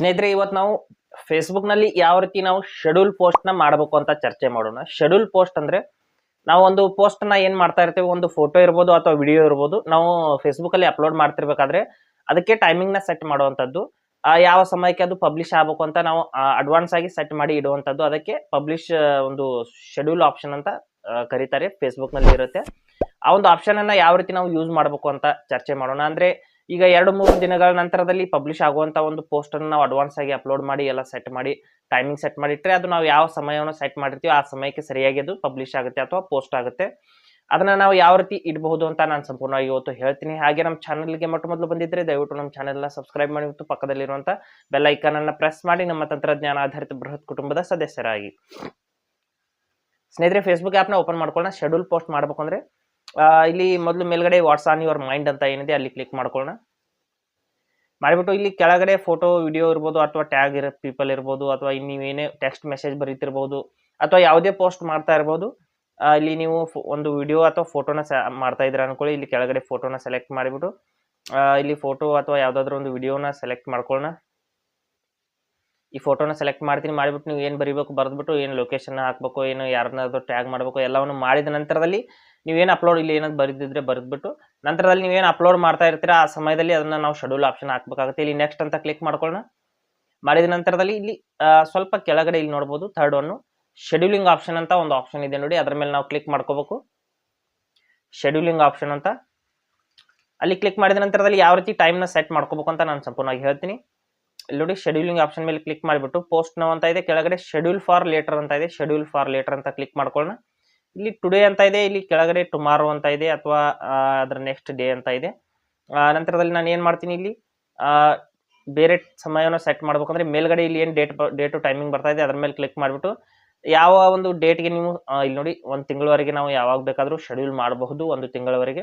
ಸ್ನೇಹಿತರೆ ಇವತ್ತು ನಾವು ಫೇಸ್ಬುಕ್ನಲ್ಲಿ ಯಾವ ರೀತಿ ನಾವು ಶೆಡ್ಯೂಲ್ ಪೋಸ್ಟ್ನ ಮಾಡಬೇಕು ಅಂತ ಚರ್ಚೆ ಮಾಡೋಣ. ಶೆಡ್ಯೂಲ್ ಪೋಸ್ಟ್ ಅಂದ್ರೆ ನಾವು ಒಂದು ಪೋಸ್ಟ್ ಏನು ಮಾಡ್ತಾ ಇರ್ತೇವೆ? ಒಂದು ಫೋಟೋ ಇರ್ಬೋದು ಅಥವಾ ವಿಡಿಯೋ ಇರ್ಬೋದು. ನಾವು ಫೇಸ್ಬುಕ್ಕಲ್ಲಿ ಅಪ್ಲೋಡ್ ಮಾಡ್ತಿರ್ಬೇಕಾದ್ರೆ ಅದಕ್ಕೆ ಟೈಮಿಂಗ್ನ ಸೆಟ್ ಮಾಡುವಂಥದ್ದು. ಯಾವ ಸಮಯಕ್ಕೆ ಅದು ಪಬ್ಲಿಷ್ ಆಗಬೇಕು ಅಂತ ನಾವು ಅಡ್ವಾನ್ಸ್ ಆಗಿ ಸೆಟ್ ಮಾಡಿ ಇಡುವಂಥದ್ದು. ಅದಕ್ಕೆ ಪಬ್ಲಿಷ್ ಒಂದು ಶೆಡ್ಯೂಲ್ ಆಪ್ಷನ್ ಅಂತ ಕರೀತಾರೆ. ಫೇಸ್ಬುಕ್ನಲ್ಲಿ ಇರುತ್ತೆ ಆ ಒಂದು ಆಪ್ಷನ್ ಅನ್ನ ಯಾವ ರೀತಿ ನಾವು ಯೂಸ್ ಮಾಡಬೇಕು ಅಂತ ಚರ್ಚೆ ಮಾಡೋಣ. ಅಂದ್ರೆ ಈಗ ಎರಡು ಮೂರು ದಿನಗಳ ನಂತರದಲ್ಲಿ ಪಬ್ಲಿಷ್ ಆಗುವಂತ ಒಂದು ಪೋಸ್ಟ್ ಅನ್ನು ನಾವು ಅಡ್ವಾನ್ಸ್ ಆಗಿ ಅಪ್ಲೋಡ್ ಮಾಡಿ, ಎಲ್ಲ ಸೆಟ್ ಮಾಡಿ ಟೈಮಿಂಗ್ ಸೆಟ್ ಮಾಡಿಟ್ರೆ ಅದು ನಾವು ಯಾವ ಸಮಯವನ್ನು ಸೆಟ್ ಮಾಡಿರ್ತೀವಿ ಆ ಸಮಯಕ್ಕೆ ಸರಿಯಾಗಿ ಅದು ಪಬ್ಲಿಷ್ ಆಗುತ್ತೆ ಅಥವಾ ಪೋಸ್ಟ್ ಆಗುತ್ತೆ. ಅದನ್ನ ನಾವು ಯಾವ ರೀತಿ ಇಡಬಹುದು ಅಂತ ನಾನು ಸಂಪೂರ್ಣವಾಗಿ ಇವತ್ತು ಹೇಳ್ತೀನಿ. ಹಾಗೆ ನಮ್ಮ ಚಾನಲ್ಗೆ ಮೊಟ್ಟ ಮೊದಲು ಬಂದಿದ್ರೆ ದಯವಿಟ್ಟು ನಮ್ಮ ಚಾನೆಲ್ನ ಸಬ್ಸ್ಕ್ರೈಬ್ ಮಾಡಿ ಮತ್ತು ಪಕ್ಕದಲ್ಲಿರುವಂತ ಬೆಲ್ ಐಕಾನ್ ಅನ್ನ ಪ್ರೆಸ್ ಮಾಡಿ ನಮ್ಮ ತಂತ್ರಜ್ಞಾನ ಆಧಾರಿತ ಬೃಹತ್ ಕುಟುಂಬದ ಸದಸ್ಯರಾಗಿ. ಸ್ನೇಹಿತರೆ ಫೇಸ್ಬುಕ್ ಆ್ಯಪ್ನ ಓಪನ್ ಮಾಡ್ಕೊಳ್ಳೋಣ. ಶೆಡ್ಯೂಲ್ ಪೋಸ್ಟ್ ಮಾಡ್ಬೇಕು ಅಂದ್ರೆ ಇಲ್ಲಿ ಮೊದಲು ಮೇಲ್ಗಡೆ ವಾಟ್ಸ್ ಆನ್ ಯುವರ್ ಮೈಂಡ್ ಅಂತ ಏನಿದೆ ಅಲ್ಲಿ ಕ್ಲಿಕ್ ಮಾಡ್ಕೊಳ್ಳೋಣ. ಮಾಡಿಬಿಟ್ಟು ಇಲ್ಲಿ ಕೆಳಗಡೆ ಫೋಟೋ ವಿಡಿಯೋ ಇರ್ಬೋದು ಅಥವಾ ಟ್ಯಾಗ್ ಇರೋ ಪೀಪಲ್ ಇರ್ಬೋದು ಅಥವಾ ನೀವೇನೇ ಟೆಕ್ಸ್ಟ್ ಮೆಸೇಜ್ ಬರೀತಿರ್ಬೋದು ಅಥವಾ ಯಾವುದೇ ಪೋಸ್ಟ್ ಮಾಡ್ತಾ ಇರ್ಬೋದು ಇಲ್ಲಿ ನೀವು ಒಂದು ವಿಡಿಯೋ ಅಥವಾ ಫೋಟೋನ ಮಾಡ್ತಾ ಇದ್ದೀರಾ ಅನ್ಕೊಳ್ಳಿ. ಇಲ್ಲಿ ಕೆಳಗಡೆ ಫೋಟೋನ ಸೆಲೆಕ್ಟ್ ಮಾಡಿಬಿಟ್ಟು ಇಲ್ಲಿ ಫೋಟೋ ಅಥವಾ ಯಾವುದಾದ್ರೂ ಒಂದು ವಿಡಿಯೋನ ಸೆಲೆಕ್ಟ್ ಮಾಡ್ಕೊಳ್ಳೋಣ. ಈ ಫೋಟೋನ ಸೆಲೆಕ್ಟ್ ಮಾಡ್ತೀನಿ, ಮಾಡಿಬಿಟ್ಟು ನೀವು ಏನು ಬರೀಬೇಕು ಬರೆದ್ಬಿಟ್ಟು, ಏನು ಲೊಕೇಶನ್ ಹಾಕಬೇಕು, ಏನು ಯಾರನ್ನಾದ್ರು ಟ್ಯಾಗ್ ಮಾಡಬೇಕು, ಎಲ್ಲವನ್ನು ಮಾಡಿದ ನಂತರದಲ್ಲಿ ನೀವೇನು ಅಪ್ಲೋಡ್ ಇಲ್ಲಿ ಏನಾದ್ರು ಬರೆದಿದ್ರೆ ಬರೆದ್ಬಿಟ್ಟು, ನಂತರದಲ್ಲಿ ನೀವೇನು ಅಪ್ಲೋಡ್ ಮಾಡ್ತಾ ಇರ್ತೀರಾ, ಆ ಸಮಯದಲ್ಲಿ ಅದನ್ನು ನಾವು ಶೆಡ್ಯೂಲ್ ಆಪ್ಷನ್ ಹಾಕ್ಬೇಕಾಗುತ್ತೆ. ಇಲ್ಲಿ ನೆಕ್ಸ್ಟ್ ಅಂತ ಕ್ಲಿಕ್ ಮಾಡ್ಕೊಳ್ಳೋಣ. ಮಾಡಿದ ನಂತರದಲ್ಲಿ ಇಲ್ಲಿ ಸ್ವಲ್ಪ ಕೆಳಗಡೆ ಇಲ್ಲಿ ನೋಡ್ಬೋದು ಥರ್ಡ್ ಒನ್ನು ಶೆಡ್ಯೂಲಿಂಗ್ ಆಪ್ಷನ್ ಅಂತ ಒಂದು ಆಪ್ಷನ್ ಇದೆ ನೋಡಿ, ಅದ್ರ ಮೇಲೆ ನಾವು ಕ್ಲಿಕ್ ಮಾಡ್ಕೋಬೇಕು. ಶೆಡ್ಯೂಲಿಂಗ್ ಆಪ್ಷನ್ ಅಂತ. ಅಲ್ಲಿ ಕ್ಲಿಕ್ ಮಾಡಿದ ನಂತರದಲ್ಲಿ ಯಾವ ರೀತಿ ಟೈಮ್ನ ಸೆಟ್ ಮಾಡ್ಕೋಬೇಕು ಅಂತ ನಾನು ಸಂಪೂರ್ಣವಾಗಿ ಹೇಳ್ತೀನಿ. ಇಲ್ಲಿ ನೋಡಿ ಶೆಡ್ಯೂಲಿಂಗ್ ಆಪ್ಷನ್ ಮೇಲೆ ಕ್ಲಿಕ್ ಮಾಡಿಬಿಟ್ಟು ಪೋಸ್ಟ್ ನಾವು ಅಂತ ಇದೆ. ಕೆಳಗಡೆ ಶೆಡ್ಯೂಲ್ ಫಾರ್ ಲೇಟರ್ ಅಂತ ಇದೆ. ಶೆಡ್ಯೂಲ್ ಫಾರ್ ಲೇಟರ್ ಅಂತ ಕ್ಲಿಕ್ ಮಾಡ್ಕೊಳ್ಳೋಣ. ಇಲ್ಲಿ ಟುಡೇ ಅಂತ ಇದೆ ಇಲ್ಲಿ ಕೆಳಗಡೆ ಟುಮಾರೋ ಅಂತ ಇದೆ ಅಥವಾ ಅದರ ನೆಕ್ಸ್ಟ್ ಡೇ ಅಂತ ಇದೆ. ಆ, ನಂತರದಲ್ಲಿ ನಾನು ಏನು ಮಾಡ್ತೀನಿ ಇಲ್ಲಿ? ಆ, ಬೇರೆ ಸಮಯವನ್ನು ಸೆಟ್ ಮಾಡ್ಬೇಕಂದ್ರೆ ಮೇಲ್ಗಡೆ ಇಲ್ಲಿ ಏನು ಡೇಟ್ ಡೇಟು ಟೈಮಿಂಗ್ ಬರ್ತಾ ಇದೆ ಅದ್ರ ಮೇಲೆ ಕ್ಲಿಕ್ ಮಾಡಿಬಿಟ್ಟು ಯಾವ ಒಂದು ಡೇಟ್ಗೆ ನೀವು ಇಲ್ಲಿ ನೋಡಿ ಒಂದು ತಿಂಗಳವರೆಗೆ ನಾವು ಯಾವಾಗ ಬೇಕಾದರೂ ಶೆಡ್ಯೂಲ್ ಮಾಡಬಹುದು ಒಂದು ತಿಂಗಳವರೆಗೆ.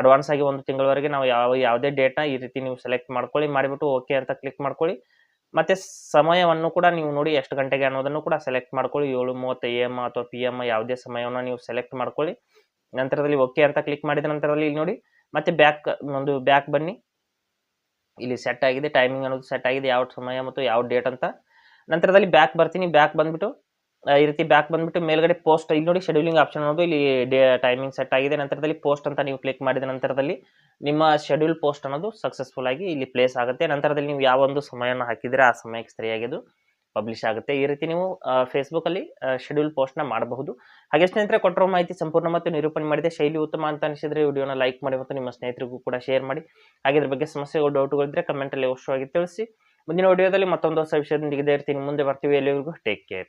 ಅಡ್ವಾನ್ಸ್ ಆಗಿ ಒಂದು ತಿಂಗಳವರೆಗೆ ನಾವು ಯಾವ, ಯಾವುದೇ ಡೇಟ್ನ ಈ ರೀತಿ ನೀವು ಸೆಲೆಕ್ಟ್ ಮಾಡ್ಕೊಳ್ಳಿ, ಮಾಡಿಬಿಟ್ಟು ಓಕೆ ಅಂತ ಕ್ಲಿಕ್ ಮಾಡ್ಕೊಳ್ಳಿ. ಮತ್ತೆ ಸಮಯವನ್ನು ಕೂಡ ನೀವು ನೋಡಿ ಎಷ್ಟು ಗಂಟೆಗೆ ಅನ್ನೋದನ್ನು ಕೂಡ ಸೆಲೆಕ್ಟ್ ಮಾಡ್ಕೊಳ್ಳಿ. ಏಳು, ಮೂವತ್ತು ಎ ಎಂ ಅಥವಾ ಪಿ ಎಂ ಯಾವುದೇ ಸಮಯವನ್ನು ನೀವು ಸೆಲೆಕ್ಟ್ ಮಾಡ್ಕೊಳ್ಳಿ. ನಂತರದಲ್ಲಿ ಓಕೆ ಅಂತ ಕ್ಲಿಕ್ ಮಾಡಿದ ನಂತರದಲ್ಲಿ ಇಲ್ಲಿ ನೋಡಿ, ಮತ್ತೆ ಬ್ಯಾಕ್ ಒಂದು ಬ್ಯಾಕ್ ಬನ್ನಿ. ಇಲ್ಲಿ ಸೆಟ್ ಆಗಿದೆ ಟೈಮಿಂಗ್ ಅನ್ನೋದು ಸೆಟ್ ಆಗಿದೆ, ಯಾವ ಸಮಯ ಮತ್ತು ಯಾವ ಡೇಟ್ ಅಂತ. ನಂತರದಲ್ಲಿ ಬ್ಯಾಕ್ ಬರ್ತೀನಿ ಬ್ಯಾಕ್ ಬಂದ್ಬಿಟ್ಟು ಈ ರೀತಿ ಬ್ಯಾಕ್ ಬಂದ್ಬಿಟ್ಟು ಮೇಲ್ಗಡೆ ಪೋಸ್ಟ್ ಇಲ್ಲಿ ನೋಡಿ ಶೆಡ್ಯೂಲಿಂಗ್ ಆಪ್ಷನ್ ಅನ್ನೋದು ಇಲ್ಲಿ ಡೇ ಟೈಮಿಂಗ್ ಸೆಟ್ ಆಗಿದೆ. ನಂತರದಲ್ಲಿ ಪೋಸ್ಟ್ ಅಂತ ನೀವು ಕ್ಲಿಕ್ ಮಾಡಿದ ನಂತರದಲ್ಲಿ ನಿಮ್ಮ ಶೆಡ್ಯೂಲ್ ಪೋಸ್ಟ್ ಅನ್ನೋದು ಸಕ್ಸಸ್ಫುಲ್ ಆಗಿ ಇಲ್ಲಿ ಪ್ಲೇಸ್ ಆಗುತ್ತೆ. ನಂತರದಲ್ಲಿ ನೀವು ಯಾವ ಒಂದು ಸಮಯವನ್ನು ಹಾಕಿದ್ರೆ ಆ ಸಮಯಕ್ಕೆ ಸರಿಯಾಗಿ ಅದು ಪಬ್ಲಿಷ್ ಆಗುತ್ತೆ. ಈ ರೀತಿ ನೀವು ಫೇಸ್ಬುಕ್ ಅಲ್ಲಿ ಶೆಡ್ಯೂಲ್ ಪೋಸ್ಟ್ನ ಮಾಡಬಹುದು. ಹಾಗೆ ಸ್ನೇಹಿತರೆ, ಕೊಟ್ಟಿರೋ ಮಾಹಿತಿ ಸಂಪೂರ್ಣ ಮತ್ತು ನಿರೂಪಣೆ ಮಾಡಿದೆ. ಶೈಲಿ ಉತ್ತಮ ಅಂತ ಅನಿಸಿದರೆ ವಿಡಿಯೋನ ಲೈಕ್ ಮಾಡಿ ಮತ್ತು ನಿಮ್ಮ ಸ್ನೇಹಿತರಿಗೂ ಕೂಡ ಶೇರ್ ಮಾಡಿ. ಹಾಗೆ ಇದ್ರ ಬಗ್ಗೆ ಸಮಸ್ಯೆಗಳು ಡೌಟ್ಗಳಿದ್ದರೆ ಕಮೆಂಟಲ್ಲಿ ಅವಶ್ಯವಾಗಿ ತಿಳಿಸಿ. ಮುಂದಿನ ವಿಡಿಯೋದಲ್ಲಿ ಮತ್ತೊಂದು ಹೊಸ ವಿಷಯದೊಂದಿಗೆ ಇರ್ತೀನಿ ಮುಂದೆ ಬರ್ತೀವಿ. ಎಲ್ಲಿವರೆಗೂ ಟೇಕ್ ಕೇರ್